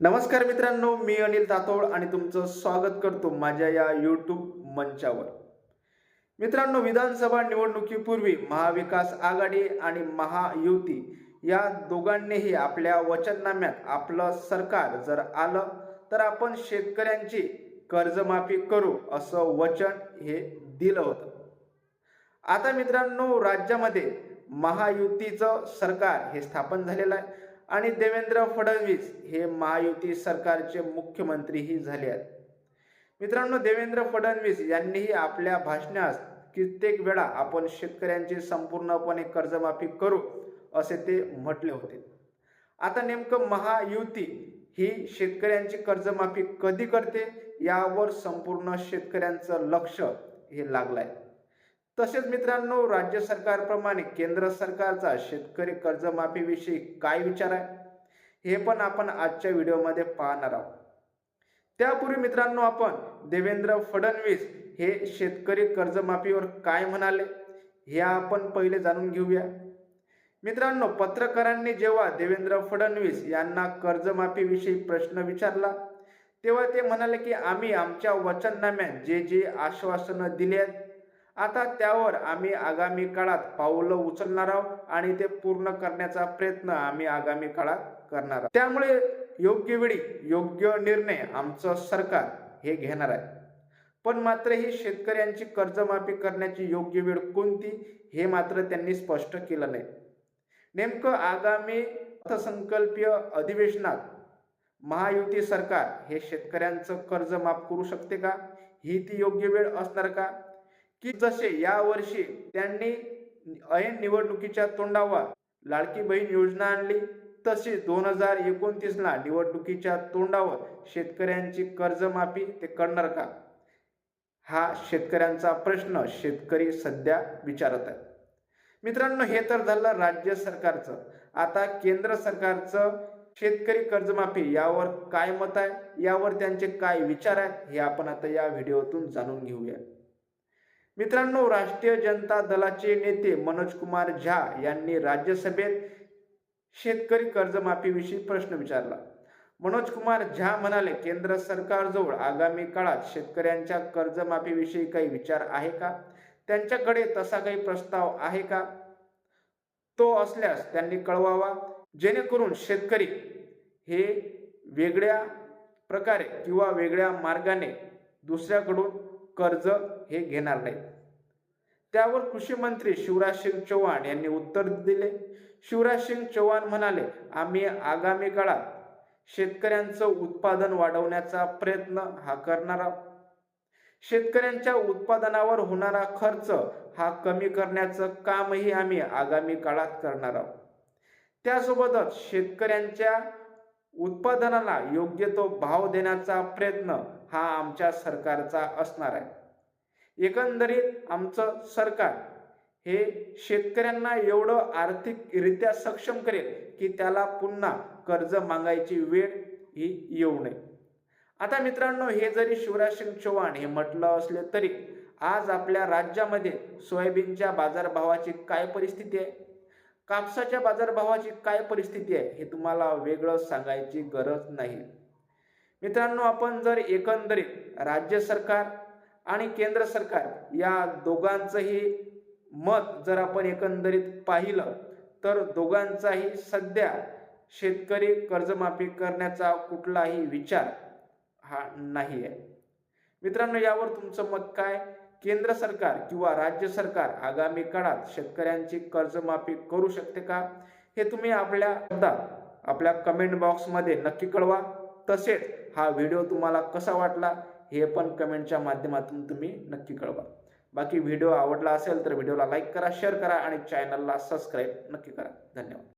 नमस्कार मित्रांनो मी अनिल तातोळ आणि तुमचं स्वागत करतो माझ्या या यूट्यूब मंचावर. मित्रांनो विधानसभा निवडणुकीपूर्वी महाविकास आघाडी आणि महायुती या दोघांनीही आपल्या वचननाम्यात आपलं सरकार जर आलं तर आपण शेतकऱ्यांची कर्जमाफी करू असं वचन हे दिलं होतं. आता मित्रांनो राज्यामध्ये महायुतीचं सरकार हे स्थापन झालेलं आहे. आणि देवेंद्र फडणवीस हे महायुती सरकारचे मुख्यमंत्रीही झाले आहेत. मित्रांनो देवेंद्र फडणवीस यांनीही आपल्या भाषणास कित्येक वेळा आपण शेतकऱ्यांची संपूर्णपणे कर्जमाफी करू असे ते म्हटले होते. आता नेमकं महायुती ही शेतकऱ्यांची कर्जमाफी कधी करते? यावर संपूर्ण शेतकऱ्यांचं लक्ष हे लागलंय. तसेच मित्रांनो राज्य सरकारप्रमाणे केंद्र सरकारचा शेतकरी कर्जमाफीविषयी काय विचार आहे? हे पण आपण आजच्या व्हिडिओमध्ये पाहणार आहोत. त्यापूर्वी मित्रांनो आपण देवेंद्र फडणवीस हे शेतकरी कर्जमाफीवर काय म्हणाले हे आपण पहिले जाणून घेऊया. मित्रांनो पत्रकारांनी जेव्हा देवेंद्र फडणवीस यांना कर्जमाफीविषयी प्रश्न विचारला तेव्हा ते म्हणाले की आम्ही आमच्या वचननाम्यात जे जे आश्वासनं दिली आहेत आता त्यावर आम्ही आगामी काळात पावलं उचलणार आहोत आणि ते पूर्ण करण्याचा प्रयत्न आम्ही आगामी काळात करणार आहोत. त्यामुळे योग्य वेळी योग्य निर्णय आमचं सरकार हे घेणार आहे. पण मात्र ही शेतकऱ्यांची कर्जमाफी करण्याची योग्य वेळ कोणती हे मात्र त्यांनी स्पष्ट केलं नाही. नेमकं आगामी अर्थसंकल्पीय अधिवेशनात महायुती सरकार हे शेतकऱ्यांचं कर्ज माफ करू शकते का? ही ती योग्य वेळ असणार का? की जसे यावर्षी त्यांनी ऐन निवडणुकीच्या तोंडावर लाडकी बहीण योजना आणली तशी दोन हजार एकोणतीसला निवडणुकीच्या तोंडावर शेतकऱ्यांची कर्जमाफी ते करणार का? हा शेतकऱ्यांचा प्रश्न शेतकरी सध्या विचारत आहे मित्रांनो हे तर झालं राज्य सरकारचं. आता केंद्र सरकारचं शेतकरी कर्जमाफी यावर काय मत आहे? यावर त्यांचे काय विचार आहेत? हे आपण आता या व्हिडिओतून जाणून घेऊया. मित्रांनो राष्ट्रीय जनता दलाचे नेते मनोज कुमार झा यांनी राज्यसभेत शेतकरी कर्जमाफीविषयी प्रश्न विचारला. मनोज कुमार झा म्हणाले केंद्र सरकारजवळ आगामी काळात शेतकऱ्यांच्या कर्जमाफीविषयी काही विचार आहे का? त्यांच्याकडे तसा काही प्रस्ताव आहे का? तो असल्यास त्यांनी कळवावा. जेणेकरून शेतकरी हे वेगळ्या प्रकारे किंवा वेगळ्या मार्गाने दुसऱ्याकडून कर्ज हे घेणार नाही त्यावर कृषी मंत्री शिवराज सिंग चौहान यांनी उत्तर दिले. शिवराज सिंग चौहान म्हणाले आम्ही आगामी काळात शेतकऱ्यांचं उत्पादन वाढवण्याचा प्रयत्न हा करणार आहोत. शेतकऱ्यांच्या उत्पादनावर होणारा खर्च हा कमी करण्याचं कामही आम्ही आगामी काळात करणार आहोत. त्यासोबतच शेतकऱ्यांच्या उत्पादनाला योग्य तो भाव देण्याचा प्रयत्न हा आमच्या सरकारचा असणार आहे. एकंदरीत आमचं सरकार हे शेतकऱ्यांना एवढं आर्थिकरित्या सक्षम करेल की त्याला पुन्हा कर्ज मागायची वेळ ही येऊ नये. आता मित्रांनो हे जरी शिवराज सिंग चौहान हे म्हटलं असले तरी आज आपल्या राज्यामध्ये सोयाबीनच्या बाजारभावाची काय परिस्थिती आहे? कापसाच्या बाजारभावाची काय परिस्थिती आहे हे तुम्हाला वेगळं सांगायची गरज नाही. मित्रांनो आपण जर एकंदरीत राज्य सरकार आणि केंद्र सरकार या दोघांचंही मत जर आपण एकंदरीत पाहिलं तर दोघांचाही सध्या शेतकरी कर्जमाफी करण्याचा कुठलाही विचार हा नाही आहे मित्रांनो यावर तुमचं मत काय? केंद्र सरकार किंवा राज्य सरकार आगामी काळात शेतकऱ्यांची कर्जमाफी करू शकते का? हे तुम्ही आपल्या आपल्या कमेंट बॉक्समध्ये नक्की कळवा. तसेच हा व्हिडिओ तुम्हाला कसा वाटला हे पण कमेंटच्या माध्यमातून तुम्ही नक्की कळवा. बाकी व्हिडिओ आवडला असेल तर व्हिडिओला लाईक करा शेअर करा आणि चॅनलला सबस्क्राईब नक्की करा. धन्यवाद.